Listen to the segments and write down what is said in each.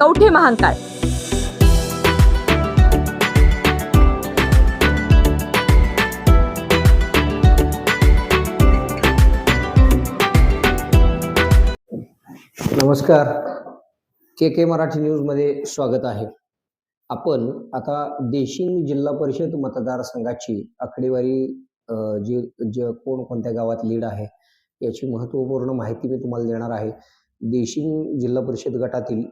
कवठे महांकाळ नमस्कार. के के मराठी न्यूजमध्ये स्वागत आहे. आपण आता देशिंग जिल्हा परिषद मतदारसंघाची आकडेवारी जी जे कोणकोणत्या गावात लीड आहे याची महत्त्वपूर्ण माहिती मी तुम्हाला देणार आहे. देशिंग जिल्हा परिषद गटातील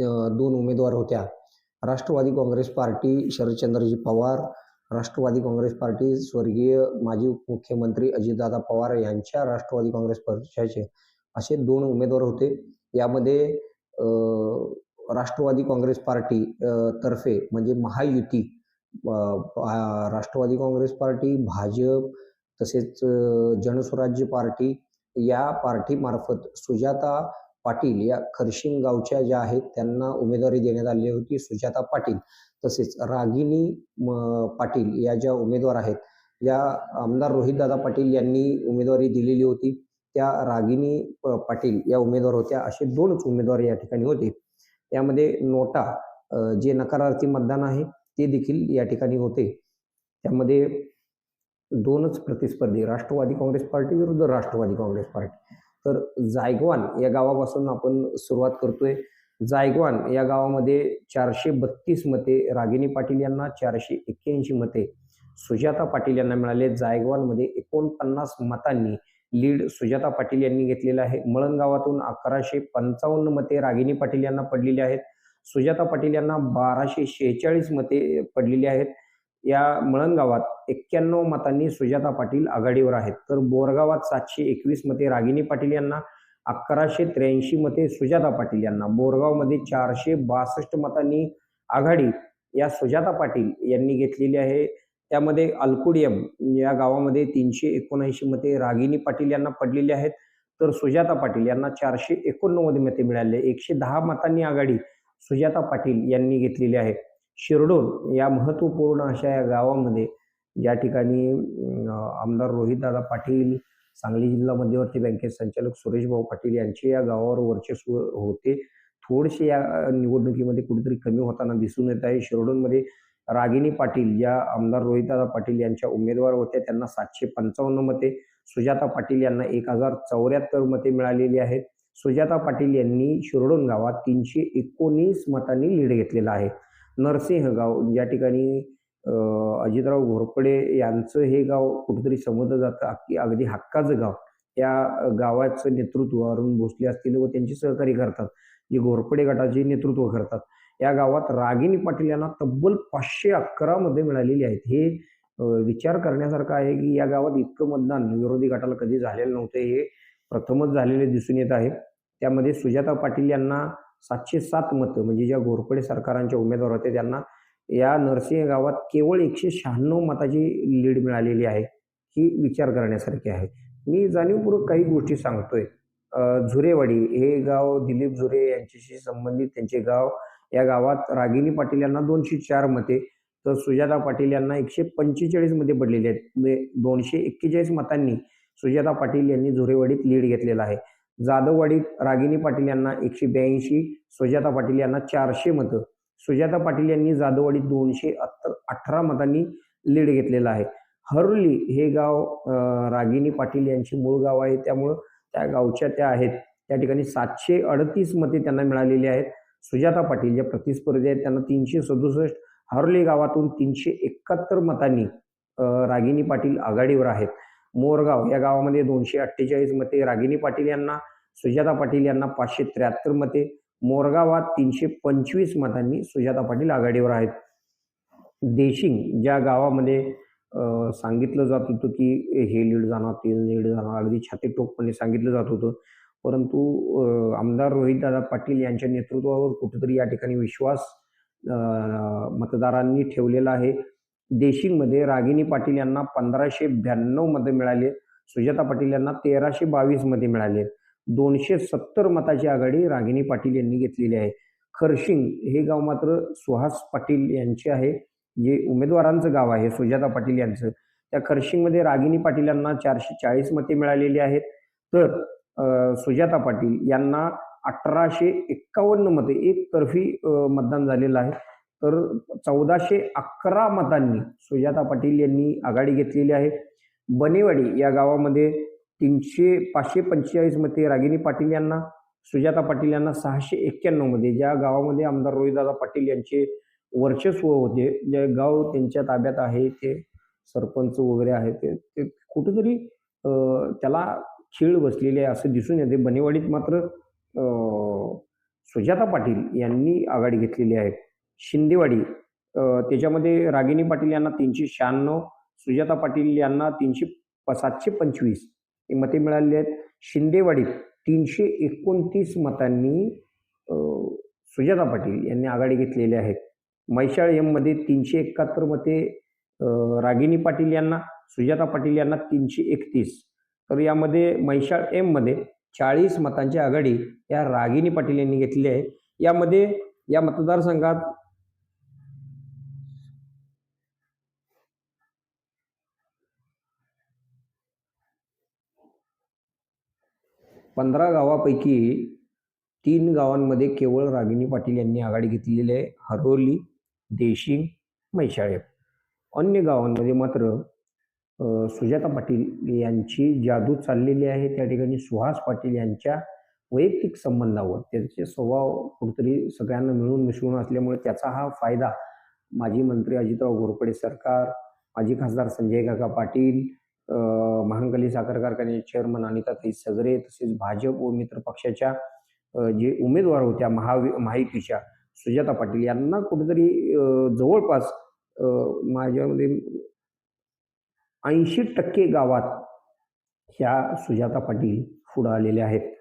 दोन उमेदवार होत्या. Rashtravadi Congress party Sharadchandraji Pawar Rashtravadi Congress party स्वर्गीय माजी मुख्यमंत्री अजितदादा पवार यांच्या राष्ट्रवादी काँग्रेस पक्षाचे असे दोन उमेदवार होते. यामध्ये राष्ट्रवादी काँग्रेस पार्टी तर्फे म्हणजे महायुती राष्ट्रवादी काँग्रेस पार्टी भाजप तसेच जनस्वराज्य पार्टी या पार्टीमार्फत सुजाता पाटील या खरशिंग गावच्या ज्या आहेत त्यांना उमेदवारी देण्यात आली होती सुजाता पाटील. तसेच रागिनी म, पाटील या ज्या उमेदवार आहेत या आमदार रोहितदादा पाटील यांनी उमेदवारी दिलेली होती. त्या रागिनी पाटील या उमेदवार होत्या. असे दोनच उमेदवार या ठिकाणी होते. यामध्ये नोटा जे नकारार्थी मतदान आहे ते देखील या ठिकाणी होते. त्यामध्ये दोनच प्रतिस्पर्धी राष्ट्रवादी काँग्रेस पार्टी विरुद्ध राष्ट्रवादी काँग्रेस पार्टी. तर जायगवान या गावापासून आपण सुरुवात करतोय. जायगवान या गावामध्ये चारशे बत्तीस मते रागिनी पाटील यांना चारशे एक्क्याऐंशी मते सुजाता पाटील यांना मिळाले. जायगवानमध्ये एकोणपन्नास मतांनी लीड सुजाता पाटील यांनी घेतलेलं आहे. मळण गावातून अकराशे पंचावन्न मते रागिनी पाटील यांना पडलेली आहेत. सुजाता पाटील यांना बाराशे शेहेचाळीस मते पडलेली आहेत. या मळण गावात एक्क्याण्णव मतांनी सुजाता पाटील आघाडीवर आहेत. तर बोरगावात सातशे एकवीस मते रागिनी पाटील यांना अकराशे त्र्याऐंशी मते सुजाता पाटील यांना बोरगावमध्ये चारशे बासष्ट मतांनी आघाडी या सुजाता पाटील यांनी घेतलेली आहे. त्यामध्ये अल्कुडियम या गावामध्ये तीनशे एकोणऐंशी मते रागिनी पाटील यांना पडलेली आहेत. तर सुजाता पाटील यांना चारशे एकोणनव्वद मते मिळाले. एकशे दहा मतांनी आघाडी सुजाता पाटील यांनी घेतलेली आहे. शिरडोन या महत्त्वपूर्ण अशा या गावामध्ये या ठिकाणी आमदार रोहितदादा पाटील सांगली जिल्हा मध्यवर्ती बँकेचे संचालक सुरेश भाऊ पाटील यांचे या गावावर वर्चस्व होते. थोडेसे या निवडणुकीमध्ये कुठेतरी कमी होताना दिसून येत आहे. शिरोडूनमध्ये रागिनी पाटील या आमदार रोहितदादा पाटील यांच्या उमेदवार होत्या. त्यांना सातशे पंचावन्न मते सुजाता पाटील यांना एक हजार चौऱ्याहत्तर मते मिळालेली आहेत. सुजाता पाटील यांनी शिरोडून गावात तीनशे एकोणीस मतांनी लीड घेतलेला आहे. नरसिंह गाव या ठिकाणी अजितराव घोरपडे यांचं हे गाव कुठेतरी समजलं जातं. अगदी अगदी हक्काचं गाव. या गावाचं नेतृत्व अरुण भोसले असतील व त्यांची सहकारी करतात. जे घोरपडे गटाचे नेतृत्व करतात. या गावात रागिनी पाटील यांना तब्बल पाचशे अकरा मध्ये मिळालेली आहेत. हे विचार करण्यासारखं आहे की या गावात इतकं मतदान विरोधी गटाला कधी झालेलं नव्हतं हे प्रथमच झालेले दिसून येत आहे. त्यामध्ये सुजाता पाटील यांना सातशे सात मतं म्हणजे ज्या घोरपडे सरकारांच्या उमेदवार होते त्यांना या नरसिंह गावात केवळ एकशे शहाण्णव मताची लीड मिळालेली आहे ही विचार करण्यासारखी आहे. मी जाणीवपूर्वक काही गोष्टी सांगतोय. झुरेवाडी हे गाव दिलीप झुरे यांच्याशी संबंधित त्यांचे गाव. या गावात रागिनी पाटील यांना दोनशे चार मते तर सुजाता पाटील यांना एकशे पंचेचाळीसमध्ये पडलेले आहेत. म्हणजे दोनशे एक्केचाळीस मतांनी सुजाता पाटील यांनी झुरेवाडीत लीड घेतलेला आहे. जाधववाडीत रागिनी पाटील यांना एकशे ब्याऐंशी सुजाता पाटील यांना चारशे मतं. सुजाता पाटील यांनी जाधववाडीत दोनशे अत्तर अठरा मतांनी लीड घेतलेला आहे. हरुली हे गाव रागिनी पाटील यांचे मूळ गाव आहे. त्यामुळं त्या गावच्या त्या आहेत. त्या ठिकाणी सातशे अडतीस मते त्यांना मिळालेली आहेत. सुजाता पाटील ज्या प्रतिस्पर्धी आहेत त्यांना तीनशे सदुसष्ट हरले गावातून तीनशे एकाहत्तर मतांनी रागिनी पाटील आघाडीवर आहेत. मोरगाव या गावामध्ये दोनशे अठ्ठेचाळीस मते रागिनी पाटील यांना सुजाता पाटील यांना पाचशे त्र्याहत्तर मते मोरगावात तीनशे पंचवीस मतांनी सुजाता पाटील आघाडीवर आहेत. देशिंग ज्या गावामध्ये सांगितलं जात होतं की हे लीड जाणार ते लीड जाणार अगदी छाती टोकपणे सांगितलं जात होतं. परंतु आमदार आमदार रोहितदादा पाटील यांच्या नेतृत्वावर कुठेतरी या ठिकाणी विश्वास मतदारांनी ठेवलेला आहे. देशिंगमध्ये रागिनी पाटील यांना पंधराशे ब्याण्णव मतं मिळाले सुजाता पाटील यांना तेराशे बावीस मते मिळाले दोनशे सत्तर मताची आघाडी रागिनी पाटील यांनी घेतलेली आहे. खरशिंग हे गाव मात्र सुहास पाटील यांचे आहे जे उमेदवारांचं गाव आहे सुजाता पाटील यांचं. त्या खरशिंगमध्ये रागिनी पाटील यांना चारशे चाळीस मते मिळालेली आहेत. तर सुजाता पाटील यांना अठराशे एक्कावन्न मते एकतर्फी मतदान झालेलं आहे. तर चौदाशे अकरा मतांनी सुजाता पाटील यांनी आघाडी घेतलेली आहे. बनेवाडी या गावामध्ये तीनशे पाचशे पंचेचाळीसमध्ये रागिनी पाटील यांना सुजाता पाटील यांना सहाशे एक्क्याण्णवमध्ये ज्या गावामध्ये आमदार रोहिदादा पाटील यांचे वर्चस्व होते जे गाव त्यांच्या ताब्यात आहे ते सरपंच वगैरे आहे ते ते कुठंतरी त्याला खीळ बसलेली आहे असं दिसून येते. बनेवाडीत मात्र सुजाता पाटील यांनी आघाडी घेतलेली आहे. शिंदेवाडी त्याच्यामध्ये रागिनी पाटील यांना तीनशे शहाण्णव सुजाता पाटील यांना तीनशे प- सातशे पंचवीस. मते मिळाली आहेत. शिंदेवाडीत तीनशे एकोणतीस मतांनी सुजाता पाटील यांनी आघाडी घेतलेली आहे. मैशाळ एममध्ये तीनशे एकाहत्तर मते रागिनी पाटील यांना सुजाता पाटील यांना तीनशे एकतीस. तर यामध्ये मैशाळ एममध्ये चाळीस मतांची आघाडी या रागिनी पाटील यांनी घेतली आहे. यामध्ये या मतदारसंघात पंधरा गावापैकी तीन गावांमध्ये केवळ रागिनी पाटील यांनी आघाडी घेतलेली आहे. हरोली देशिंग मैशाळे अन्य गावांमध्ये मात्र सुजाता पाटील यांची जादू चाललेली आहे. त्या ठिकाणी सुहास पाटील यांच्या वैयक्तिक संबंधावर त्यांचे स्वभाव कुठेतरी सगळ्यांना मिळून मिसळून असल्यामुळे त्याचा हा फायदा माजी मंत्री अजितराव घोरपडे सरकार माजी खासदार संजय काका पाटील महांकाली साखर कारखान्याचे चेअरमन अनिताताई सगरे तसेच भाजप व मित्र पक्षाच्या जे उमेदवार होत्या महावि महायुतीच्या सुजाता पाटील यांना कुठेतरी जवळपास माझ्यामध्ये ऐंशी टक्के गावात ह्या सुजाता पाटील पुढं आलेल्या आहेत.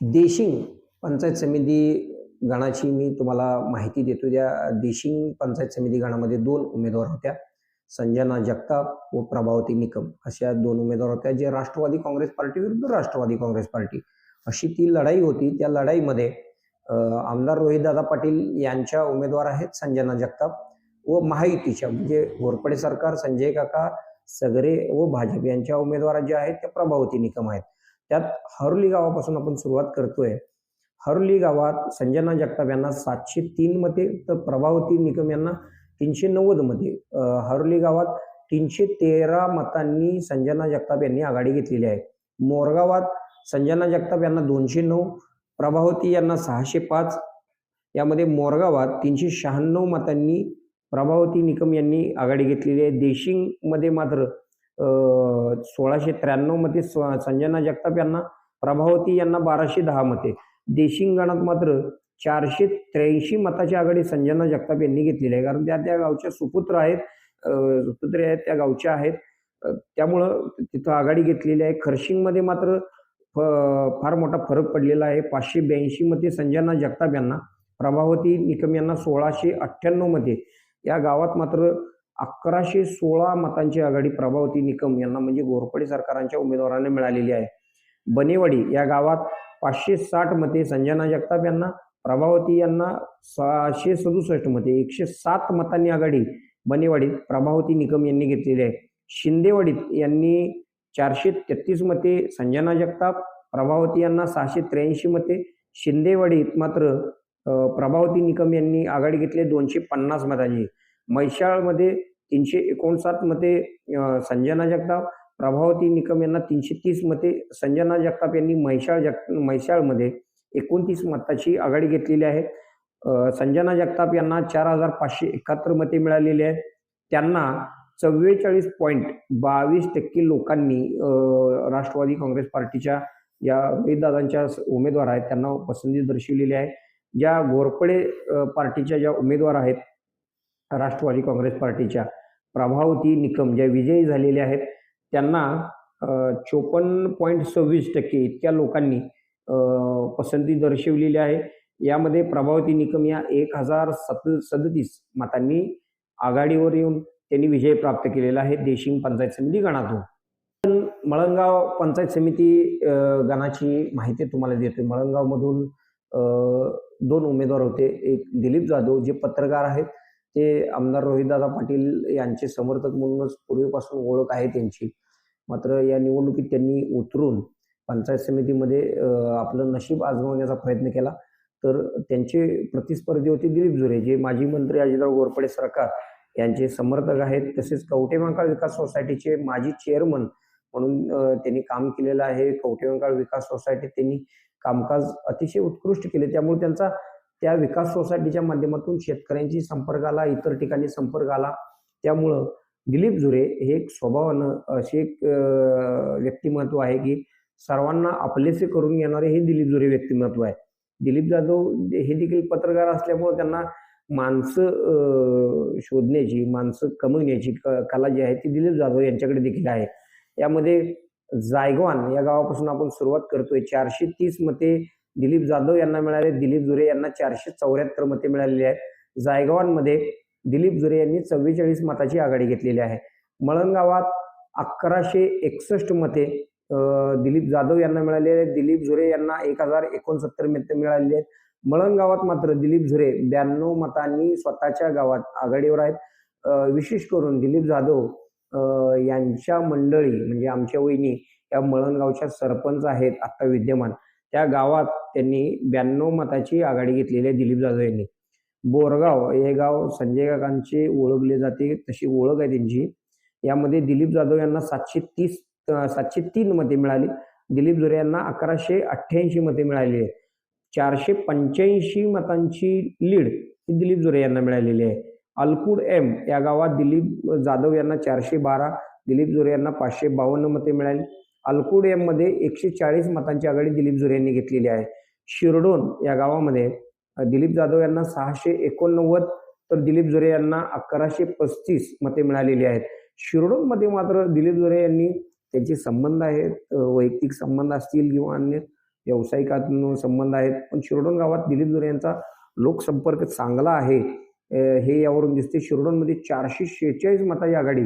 देशिंग पंचायत समिती गणाची मी तुम्हाला माहिती देतो त्या देशिंग पंचायत समिती गणामध्ये दोन उमेदवार होत्या. संजना जगताप व प्रभावती निकम. अशा दोन उमेदवार होत्या जे राष्ट्रवादी काँग्रेस पार्टी विरुद्ध राष्ट्रवादी काँग्रेस पार्टी. अशी ती लढाई होती. त्या लढाईमध्ये आमदार रोहितदादा पाटील यांच्या उमेदवार आहेत संजना जगताप व महायुतीच्या म्हणजे घोरपडे सरकार संजय काका सगरे व भाजप यांच्या उमेदवार ज्या आहेत त्या प्रभावती निकम आहेत. त्यात हरोली गावापासून आपण सुरुवात करतोय. हरली गावात संजना जगताप यांना सातशे तीन मते तर प्रभावती निकम यांना तीनशे नव्वद मते. गावात तीनशे तेरा मतांनी संजना जगताप यांनी आघाडी घेतलेली आहे. मोरगावात संजना जगताप यांना दोनशे नऊ प्रभावती यांना सहाशे पाच यामध्ये मोरगावात तीनशे शहाण्णव मतांनी प्रभावती निकम यांनी आघाडी घेतलेली आहे. देशिंगमध्ये मात्र सोळाशे त्र्याण्णव मते स्व- संजना जगताप यांना प्रभावती यांना बाराशे दहा मते. देशिंगणात मात्र चारशे त्र्याऐंशी मताची आघाडी संजना जगताप यांनी घेतलेली आहे. कारण त्या त्या गावच्या सुपुत्र आहेत अ, सुपुत्री आहेत त्या गावच्या आहेत. त्यामुळं तिथं आघाडी घेतलेली आहे. खरशिंगमध्ये मात्र फ- फार मोठा फरक पडलेला आहे. पाचशे ब्याऐंशी मते संजना जगताप यांना प्रभावती निकम यांना सोळाशे अठ्ठ्याण्णवमध्ये या गावात मात्र अकराशे सोळा मतांची आघाडी प्रभावती निकम यांना म्हणजे घोरपडे सरकारांच्या उमेदवारांना मिळालेली आहे. बनेवाडी या गावात पाचशे साठ मते संजना जगताप यांना प्रभावती यांना सहाशे सदुसष्ट मते एकशे सात मतांनी आघाडी बनेवाडीत प्रभावती निकम यांनी घेतलेली आहे. शिंदेवाडीत यांनी चारशे तेहतीस मते संजना जगताप प्रभावती यांना सहाशे त्र्याऐंशी मते शिंदेवाडीत मात्र प्रभावती निकम यांनी आघाडी घेतली दोनशे पन्नास मतांची. म्हैशाळमध्ये तीनशे एकोणसाठ मते संजना जगताप प्रभावती निकम यांना तीनशे तीस मते संजना जगताप यांनी म्हैसाळ जग म्हैसाळमध्ये एकोणतीस मताची आघाडी घेतलेली आहे. संजना जगताप यांना चार हजार पाचशे एकाहत्तर मते मिळालेली आहेत. त्यांना चव्वेचाळीस पॉईंट बावीस टक्के लोकांनी राष्ट्रवादी काँग्रेस पार्टीच्या या रोहितदादांच्या उमेदवार आहेत. त्यांना पसंती दर्शवलेली आहे. ज्या घोरपडे पार्टीच्या ज्या उमेदवार आहेत राष्ट्रवादी काँग्रेस पार्टीच्या प्रभावती निकम ज्या विजयी झालेल्या आहेत त्यांना चोपन्न पॉईंट सव्वीस टक्के इतक्या लोकांनी पसंती दर्शवलेली आहे. यामध्ये प्रभावती निकम या एक हजार सत सदतीस मतांनी आघाडीवर येऊन त्यांनी विजय प्राप्त केलेला आहे. देशिंग पंचायत समिती गणातून. पण मळंगाव पंचायत समिती गणाची माहिती तुम्हाला देतो मळंगावमधून दोन उमेदवार होते. एक दिलीप जाधव जे पत्रकार आहेत ते आमदार रोहितदादा पाटील यांचे समर्थक म्हणूनच पूर्वीपासून ओळख आहे त्यांची. मात्र या निवडणुकीत त्यांनी उतरून पंचायत समितीमध्ये आपलं नशीब आजमावण्याचा प्रयत्न केला. तर त्यांचे प्रतिस्पर्धी होते दिलीप जुरे जे माजी मंत्री अजितराव घोरपडे सरकार यांचे समर्थक आहेत. तसेच कवटेमांकाळ विकास सोसायटीचे माजी चेअरमन म्हणून त्यांनी काम केलेलं आहे. कवटेमांकाळ विकास सोसायटीत त्यांनी कामकाज अतिशय उत्कृष्ट केले. त्यामुळे त्यांचा त्या विकास सोसायटीच्या माध्यमातून शेतकऱ्यांशी संपर्क आला इतर ठिकाणी संपर्क आला. त्यामुळं दिलीप झुरे हे एक स्वभावानं असे एक व्यक्तिमत्व आहे की सर्वांना आपलेसे करून घेणारे हे दिलीप झुरे व्यक्तिमत्व आहे. दिलीप जाधव हे देखील पत्रकार असल्यामुळे त्यांना माणसं शोधण्याची माणसं कमवण्याची क- कला जी आहे ती दिलीप जाधव यांच्याकडे देखील आहे. यामध्ये जायगवान या गावापासून आपण सुरुवात करतोय. चारशे तीस मते दिलीप जाधव यांना मिळाले. दिलीप झुरे यांना चारशे चौऱ्याहत्तर मते मिळालेली आहेत. जायगवानमध्ये दिलीप जुरे यांनी चव्वेचाळीस मताची आघाडी घेतलेली आहे. मळंगावात अकराशे एकसष्ट मते दिलीप जाधव यांना मिळाले आहेत. दिलीप झुरे यांना एक हजार एकोणसत्तर मते मिळालेली आहेत. मळंगावात मात्र दिलीप झुरे ब्याण्णव मतांनी स्वतःच्या गावात आघाडीवर आहेत. विशेष करून दिलीप जाधव यांच्या मंडळी म्हणजे आमच्या वहिनी या मळणगावच्या सरपंच आहेत आता विद्यमान. त्या गावात त्यांनी ब्याण्णव मताची आघाडी घेतलेली आहे दिलीप जाधव यांनी. बोरगाव हे गाव संजय काकांचे ओळखले जाते तशी ओळख आहे त्यांची. यामध्ये दिलीप जाधव यांना सातशे तीस सातशे तीन मते मिळाली. दिलीप जोरे यांना अकराशे अठ्ठ्याऐंशी मते मिळाली आहे. चारशे पंच्याऐंशी मतांची लीड ही दिलीप जोरे यांना मिळालेली आहे. अलकुड एम या गावात दिलीप जाधव यांना चारशे बारा दिलीप जोरे यांना पाचशे बावन्न मते मिळाली. अलकुड एममध्ये एकशे चाळीस मतांची आघाडी दिलीप जोरे यांनी घेतलेली आहे. शिरडोन या गावामध्ये दिलीप जाधव यांना सहाशे एकोणनव्वद तर दिलीप जोरे यांना अकराशे पस्तीस मते मिळालेली आहेत. शिरोडमध्ये मात्र दिलीप जोरे यांनी त्यांचे संबंध आहेत वैयक्तिक संबंध असतील किंवा अन्य व्यावसायिकात संबंध आहेत पण शिरोडोन गावात दिलीप जोरे यांचा लोकसंपर्क चांगला आहे हे यावरून दिसते. शिरडोनमध्ये चारशे शेहेचाळीस मताची आघाडी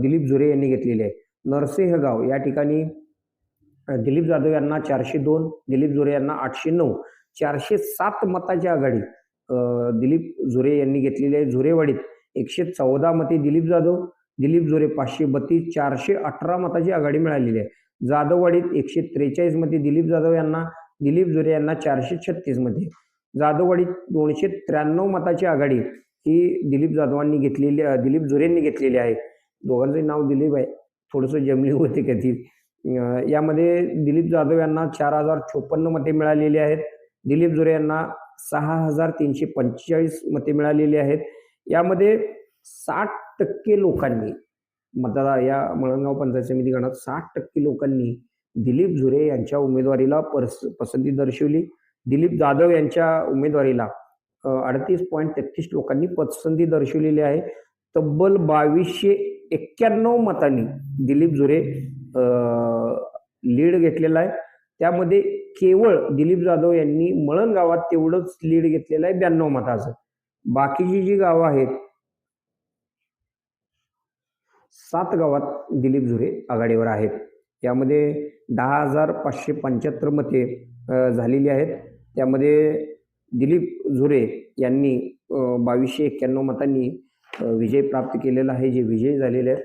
दिलीप जोरे यांनी घेतलेली आहे. नरसिंहगाव या ठिकाणी दिलीप जाधव यांना चारशे दोन दिलीप जोरे यांना आठशे नऊ चारशे सात मताची आघाडी दिलीप झुरे यांनी घेतलेली आहे. झुरेवाडीत एकशे चौदा मते दिलीप जाधव दिलीप झुरे पाचशे बत्तीस चारशे अठरा मताची आघाडी मिळालेली आहे. जाधववाडीत एकशे त्रेचाळीस मते दिलीप जाधव यांना दिलीप झुरे यांना चारशे छत्तीसमध्ये जाधववाडीत दोनशे त्र्याण्णव मताची आघाडी ही दिलीप जाधवांनी घेतलेली दिलीप झुरेंनी घेतलेली आहे. दोघांचे नाव दिलीप आहे. थोडंसं जमली होते कधी. यामध्ये दिलीप जाधव यांना चार हजार चोपन्न मते मिळालेली आहेत. दिलीप जोरे यांना सहा हजार तीनशे पंचेचाळीस मते मिळालेली आहेत. यामध्ये साठ टक्के लोकांनी मतदार या मळंगाव पंचायत समिती गणात साठ टक्के लोकांनी दिलीप झुरे यांच्या उमेदवारीला परस पसंती दर्शवली. दिलीप जाधव यांच्या उमेदवारीला अडतीस पॉईंट तेहतीस लोकांनी पसंती दर्शवलेली आहे. तब्बल बावीसशे एक्क्याण्णव मतांनी दिलीप झुरे लीड घेतलेला आहे. त्यामध्ये केवळ दिलीप जाधव यांनी मळण गावात तेवढंच लीड घेतलेलं आहे ब्याण्णव मताचं. बाकीची जी गावं आहेत सात गावात दिलीप झुरे आघाडीवर आहेत. यामध्ये दहा हजार पाचशे पंच्याहत्तर मते झालेली आहेत. त्यामध्ये दिलीप झुरे यांनी बावीसशे एक्क्याण्णव मतांनी विजय प्राप्त केलेला आहे. जे विजयी झालेले आहेत.